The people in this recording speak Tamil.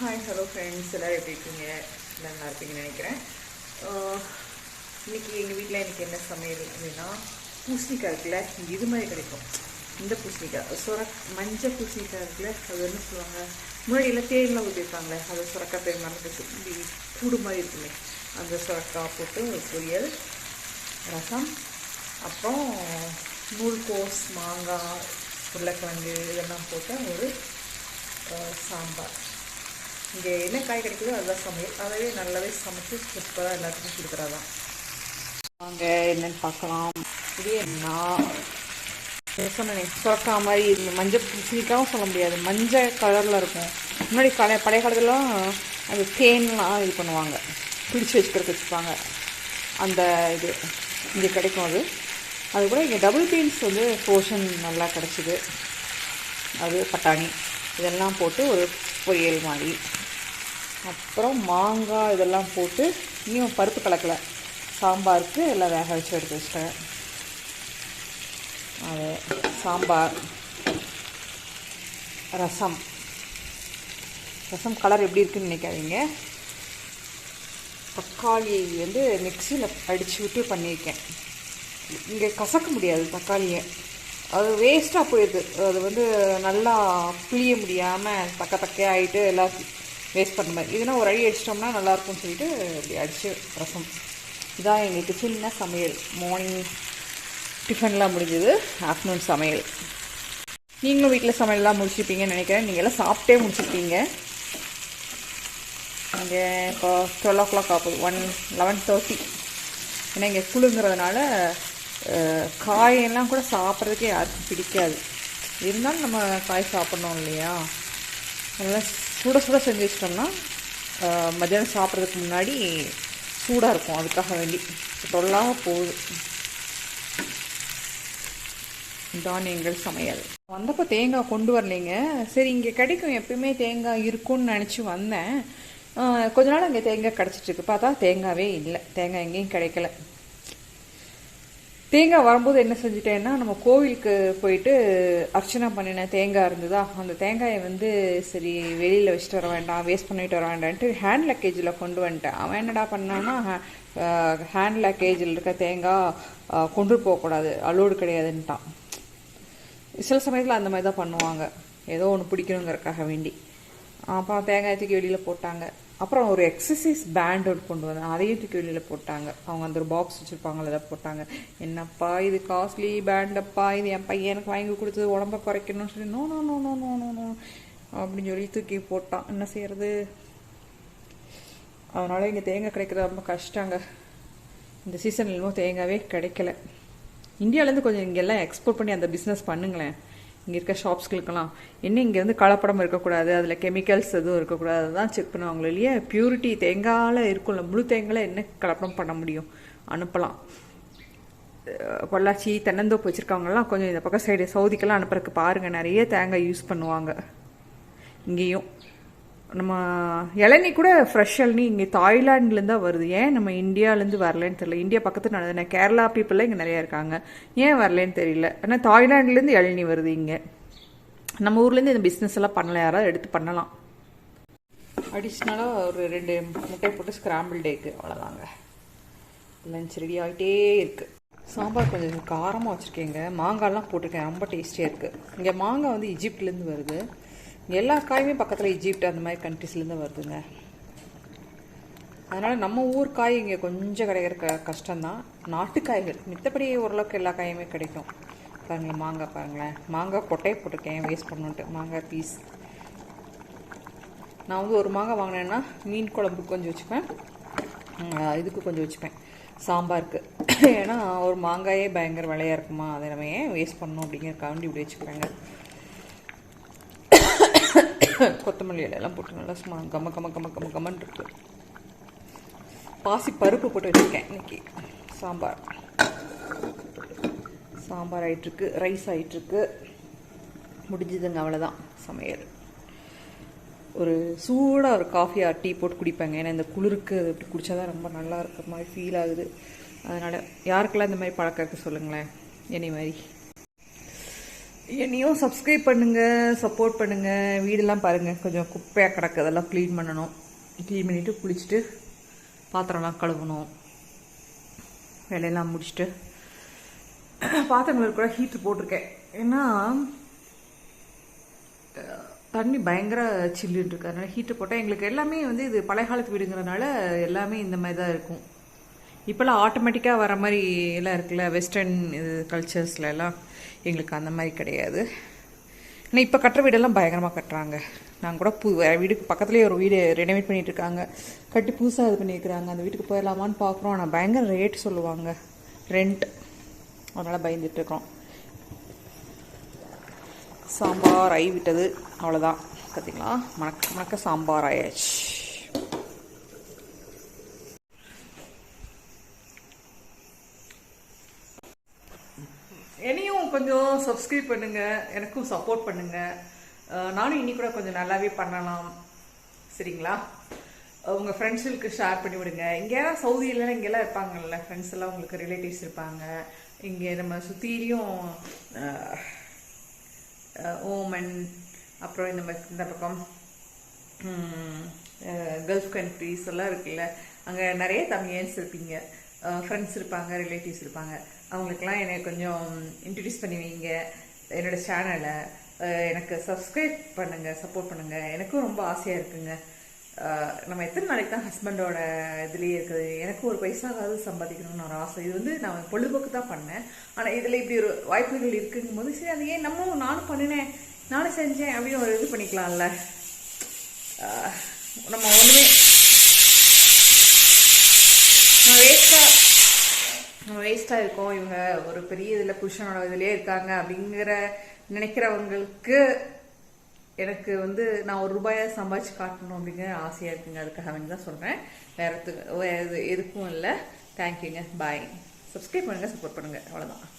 ஹாய் ஹலோ ஃப்ரெண்ட்ஸ் எல்லோரும் எப்படி இருக்கீங்க? எல்லாம் நல்லா இருப்பீங்கன்னு நினைக்கிறேன். இன்றைக்கி எங்கள் வீட்டில் எனக்கு என்ன சமையல் அப்படின்னா பூசணிக்காய் இருக்குல்ல இது மாதிரி கிடைக்கும். இந்த பூசணிக்காய். சுர மஞ்சள் பூசணிக்காய் இருக்குல்ல அது என்ன சொல்லுவாங்க? முன்னாடியெல்லாம் தேயிலாம் ஊற்றிருப்பாங்களே அது சுரக்காய் பேர் மறந்துச்சு இப்படி கூடு மாதிரி இருக்குமே. அந்த சுரக்காய் போட்டு ஒரு பொரியல் ரசம் அப்புறம் நூல்கோஸ் மாங்காய் உருளைக்கிழங்கு இதெல்லாம் போட்டு ஒரு சாம்பார். இங்கே என்ன காய் கிடைக்குதோ அதுதான் சமையல். அதவே நல்லாவே சமைச்சு சூப்பராக எல்லாத்துக்கும் கொடுக்குறதான் வாங்க என்னன்னு பார்க்கலாம். இது என்ன? சொன்னேனே? சுரக்கா மாதிரி இந்த மஞ்சள் பூசணிக்காவும் சொல்ல முடியாது. மஞ்சள் கலரில் இருக்கும். முன்னாடி பழைய பழைய காலத்துலலாம் அந்த தேன்லாம் இது பண்ணுவாங்க. பிடிச்சி வச்சுக்கிறதுக்கு வச்சுப்பாங்க. அந்த இது இங்கே கிடைக்கும் அது. அது கூட இங்கே டபுள் பீன்ஸ் வந்து போர்ஷன் நல்லா கிடச்சிது. அது பட்டாணி. இதெல்லாம் போட்டு ஒரு பொரியல் மாதிரி. அப்புறம் மாங்காய் இதெல்லாம் போட்டு இன்னும் பருப்பு கலக்கலை. சாம்பாருக்கு எல்லாம் வேக வச்சு எடுத்து வச்சிட்டேன். அது சாம்பார் ரசம். ரசம் கலர் எப்படி இருக்குன்னு நினைக்காதீங்க. தக்காளி வந்து மிக்சியில் அடித்து விட்டு பண்ணியிருக்கேன். இங்கே கசக்க முடியாது தக்காளியை. அது வேஸ்ட்டாக போயிடுது அது வந்து நல்லா பிழிய முடியாமல் தக்க தக்கையாக ஆகிட்டு எல்லாம் வேஸ்ட் பண்ண மாதிரி. இதுனா ஒரு அடி அடிச்சிட்டோம்னா நல்லாயிருக்கும்னு சொல்லிட்டு இப்படி அடித்து ரசம். இதான் எங்களுக்கு சின்ன சமையல். மார்னிங் டிஃபன்லாம் முடிஞ்சது. ஆஃப்டர்நூன் சமையல். நீங்களும் வீட்டில் சமையல்லாம் முடிச்சிருப்பீங்கன்னு நினைக்கிறேன். நீங்கள் எல்லாம் சாப்பிட்டே முடிச்சிருப்பீங்க. இங்கே இப்போ டுவெல் ஓ கிளாக் ஆகுது. ஒன் லெவன் தேர்ட்டி ஏன்னா இங்கே குளுங்கிறதுனால காயெல்லாம் கூட சாப்பிட்றதுக்கே யாருக்கும் பிடிக்காது. இருந்தாலும் நம்ம காய் சாப்பிட்ணும் இல்லையா? அதனால் சுட சுட செஞ்சு வச்சிட்டோம்னா மத்தியானம் சாப்பிட்றதுக்கு முன்னாடி சூடாக இருக்கும். அதுக்காக வேண்டி. தொல்லாக போகுது தானியங்கள் எங்கள் சமையல். வந்தப்போ தேங்காய் கொண்டு வரலைங்க. சரி இங்கே கிடைக்கும். எப்பயுமே தேங்காய் இருக்கும்னு நினச்சி வந்தேன். கொஞ்ச நாள் அங்கே தேங்காய் கிடச்சிட்டு இருக்கு. பார்த்தா தேங்காவே இல்லை. தேங்காய் எங்கேயும் கிடைக்கல. தேங்காய் வரும்போது என்ன செஞ்சுட்டேன்னா நம்ம கோவிலுக்கு போயிட்டு அர்ச்சனை பண்ணின தேங்காய் இருந்ததா அந்த தேங்காயை வந்து சரி வெளியில் வச்சுட்டு வர வேண்டாம் வேஸ்ட் பண்ணிட்டு வர வேண்டான்ட்டு ஹேண்ட் லக்கேஜில் கொண்டு வந்துட்டேன். அவன் என்னடா பண்ணான்னா ஹேண்ட் லக்கேஜில் இருக்க தேங்காய் கொண்டு போகக்கூடாது அலோடு கிடையாதுன்ட்டான். சில சமயத்தில் அந்த மாதிரி தான் பண்ணுவாங்க. ஏதோ ஒன்று பிடிக்கணுங்கிறதுக்காக வேண்டி. அப்புறம் தேங்காய் தூக்கி வெளியில் போட்டாங்க. அப்புறம் ஒரு எக்ஸசைஸ் பேண்ட் ஒன்று கொண்டு வந்தேன். அதையும் தூக்கி வெளியில் போட்டாங்க. அவங்க அந்த ஒரு பாக்ஸ் வச்சுருப்பாங்கள அதை போட்டாங்க. என்னப்பா இது காஸ்ட்லி பேண்டப்பா இது என் பையன் எனக்கு வாங்கி கொடுத்தது உடம்ப குறைக்கணும்னு சொல்லி no no no no no no no அப்படின்னு சொல்லி தூக்கி போட்டான். என்ன செய்யறது? அதனால இங்கே தேங்காய் கிடைக்கிறது ரொம்ப கஷ்டங்க. இந்த சீசன் இன்னும் தேங்காவே கிடைக்கல. இந்தியாவிலேருந்து கொஞ்சம் இங்கெல்லாம் எக்ஸ்போர்ட் பண்ணி அந்த பிஸ்னஸ் பண்ணுங்களேன். இங்கே இருக்க ஷாப்ஸ்களுக்கெல்லாம். என்ன இங்கே வந்து கலப்படம் இருக்கக்கூடாது அதில் கெமிக்கல்ஸ் எதுவும் இருக்கக்கூடாது அதுதான் செக் பண்ணுவாங்களே இல்லையா? பியூரிட்டி தேங்காயில் இருக்கும்ல முழு தேங்காயில் என்ன கலப்படம் பண்ண முடியும்? அனுப்பலாம். பொள்ளாச்சி தென்னந்தோப்பு வச்சுருக்கவங்கலாம் கொஞ்சம் இந்த பக்கம் சைடு சவுதிக்கெல்லாம் அனுப்புறதுக்கு பாருங்கள் நிறைய தேங்காய் யூஸ் பண்ணுவாங்க. இங்கேயும். நம்ம இளநீ கூட ஃப்ரெஷ் இளநீ இங்கே தாய்லாண்ட்லேருந்து தான் வருது. ஏன் நம்ம இந்தியாவிலேருந்து வரலன்னு தெரியல. இந்தியா பக்கத்தில் நடந்த கேரளா பீப்புளில் இங்கே நிறையா இருக்காங்க. ஏன் வரலன்னு தெரியல. ஆனால் தாய்லாண்ட்லேருந்து இளநீ வருது இங்கே. நம்ம ஊர்லேருந்து இந்த பிஸ்னஸ் எல்லாம் பண்ணல யாராவது எடுத்து பண்ணலாம். அடிஷ்னலாக ஒரு ரெண்டு முட்டை போட்டு ஸ்கிராம்பிள் டேக்கு அவ்வளோதாங்க லஞ்ச் ரெடி ஆகிட்டே இருக்குது சாம்பார் கொஞ்சம் காரமாக வச்சுருக்கேங்க. மாங்காய்லாம் போட்டிருக்கேன். ரொம்ப டேஸ்டியாக இருக்குது இங்கே மாங்காய் வந்து இஜிப்ட்லேருந்து வருது. எல்லா காயுமே பக்கத்தில் ஈஜிப்ட் அந்த மாதிரி கண்ட்ரிஸ்லேருந்து வருதுங்க. அதனால் நம்ம ஊர் காய் இங்கே கொஞ்சம் கிடைக்கிற க கஷ்டம்தான். நாட்டுக்காய்கள் மித்தபடி ஓரளவுக்கு எல்லா காயுமே கிடைக்கும். பாருங்களேன் மாங்காய் பாருங்களேன். மாங்காய் கொட்டையை போட்டிருக்கேன் வேஸ்ட் பண்ணுன்ட்டு மாங்காய் பீஸ் நான் வந்து ஒரு மாங்காய் வாங்கினேன்னா மீன் குழம்புக்கு கொஞ்சம் வச்சுப்பேன். இதுக்கு கொஞ்சம் வச்சுப்பேன். சாம்பாருக்கு. ஏன்னா ஒரு மாங்காயே பயங்கர விலையாக இருக்குமா? அதை நம்ம ஏன் வேஸ்ட் பண்ணணும் அப்படிங்கிறக்காண்டி இப்படி வச்சுப்பேங்க கொத்தமல்லி இலையெல்லாம் போட்டு நல்லா சும்மா கம்ம கம கம கம கமன் இருக்கு. பாசி பருப்பு போட்டு வச்சுருக்கேன் இன்னைக்கு. சாம்பார். சாம்பார் ஆகிட்டுருக்கு ரைஸ் ஆயிட்டிருக்கு. முடிஞ்சதுங்க அவ்வளோதான் சமையல். ஒரு சூடாக ஒரு காஃபியாக டீ போட்டு குடிப்பேங்க. ஏன்னா இந்த குளிருக்கு அது இப்படி குடித்தா தான் ரொம்ப நல்லா இருக்கிற மாதிரி ஃபீல் ஆகுது. அதனால் யாருக்கெல்லாம் இந்த மாதிரி பழக்கம் இருக்குது சொல்லுங்களேன். என்னை மாதிரி. என்னையும் சப்ஸ்கிரைப் பண்ணுங்கள் சப்போர்ட் பண்ணுங்கள் வீடெல்லாம் பாருங்கள் கொஞ்சம் குப்பையாக கிடக்கு. அதெல்லாம் க்ளீன் பண்ணணும். க்ளீன் பண்ணிவிட்டு குளிச்சுட்டு பாத்திரம்லாம் கழுவணும். வேலையெல்லாம் முடிச்சுட்டு பாத்திரங்களுக்கு கூட ஹீட்ரு போட்டிருக்கேன். ஏன்னா தண்ணி பயங்கர சில்லுன்னு இருக்கு. அதனால் ஹீட்ரு போட்டால் எங்களுக்கு எல்லாமே வந்து இது பழைய காலத்து வீடுங்கிறனால எல்லாமே இந்த மாதிரி தான் இருக்கும். இப்போல்லாம் ஆட்டோமேட்டிக்காக வர மாதிரி எல்லாம் இருக்குல்ல வெஸ்டர்ன் இது கல்ச்சர்ஸ்லெல்லாம் எங்களுக்கு அந்த மாதிரி கிடையாது. ஆனால் இப்போ கட்டுற வீடெல்லாம் பயங்கரமாக கட்டுறாங்க. நாங்கள் கூட புது வேறு வீடுக்கு பக்கத்துலேயே ஒரு வீடு ரெனோவேட் பண்ணிட்டு இருக்காங்க. கட்டி புதுசாக இது பண்ணியிருக்கிறாங்க அந்த வீட்டுக்கு போயிடலாமான்னு பார்க்குறோம் ஆனால் பயங்கர ரேட் சொல்லுவாங்க. ரெண்ட் அதனால் பயந்துட்டுருக்கோம். சாம்பார் ஆகி விட்டது அவ்வளோதான் பார்த்தீங்களா மணக்க மணக்க சாம்பார் ஆயாச்சு. என்னையும் கொஞ்சம் சப்ஸ்கிரைப் பண்ணுங்கள் எனக்கும் சப்போர்ட் பண்ணுங்கள் நானும் இன்னி கூட கொஞ்சம் நல்லாவே பண்ணலாம். சரிங்களா? உங்கள் ஃப்ரெண்ட்ஸுக்கு ஷேர் பண்ணி விடுங்க. இங்கேயா சவுதியிலலாம் இங்கெல்லாம் இருப்பாங்கல்ல ஃப்ரெண்ட்ஸ் எல்லாம் உங்களுக்கு ரிலேட்டிவ்ஸ் இருப்பாங்க. இங்கே நம்ம சுற்றியும் ஓமன் அப்புறம் இந்த மாதிரி இந்த பக்கம் கல்ஃப் கண்ட்ரிஸ் எல்லாம் இருக்குல்ல அங்கே நிறைய தமிழியன்ஸ் இருப்பீங்க. ஃப்ரெண்ட்ஸ் இருப்பாங்க ரிலேட்டிவ்ஸ் இருப்பாங்க. அவங்களுக்கெல்லாம் என்னை கொஞ்சம் இன்ட்ரடியூஸ் பண்ணி வைங்க. என்னோட சேனலை எனக்கு சப்ஸ்கிரைப் பண்ணுங்கள் சப்போர்ட் பண்ணுங்கள் எனக்கும் ரொம்ப ஆசையாக இருக்குங்க. நம்ம எத்தனை நாளைக்கு தான் ஹஸ்பண்டோட இதுலேயே இருக்குது? எனக்கு ஒரு பைசாவது சம்பாதிக்கணும்னு ஒரு ஆசை. இது வந்து நான் பொழுதுபோக்கு தான் பண்ணேன். ஆனால் இதில் இப்படி ஒரு வாய்ப்புகள் இருக்குங்கும் போது சரி அது ஏன் நம்மளும் நானும் பண்ணினேன் நானும் செஞ்சேன் அப்படின்னு ஒரு இது பண்ணிக்கலாம்ல. நம்ம ஒன்றுமே நான் வேஸ்ட்டாக வேஸ்ட்டாக இருக்கோம். இவங்க ஒரு பெரிய இதில் புருஷனோட இதுலேயே இருக்காங்க அப்படிங்கிற நினைக்கிறவங்களுக்கு எனக்கு வந்து நான் ஒரு ரூபாயை சம்பாதிச்சு காட்டணும் அப்படிங்கிற ஆசையாக இருக்குங்க. அதுக்காக வேண்டி தான் சொல்கிறேன் வேறு எதுக்கும் இல்லை. தேங்க்யூங்க பாய் சப்ஸ்கிரைப் பண்ணுங்கள் சப்போர்ட் பண்ணுங்கள் அவ்வளோதான்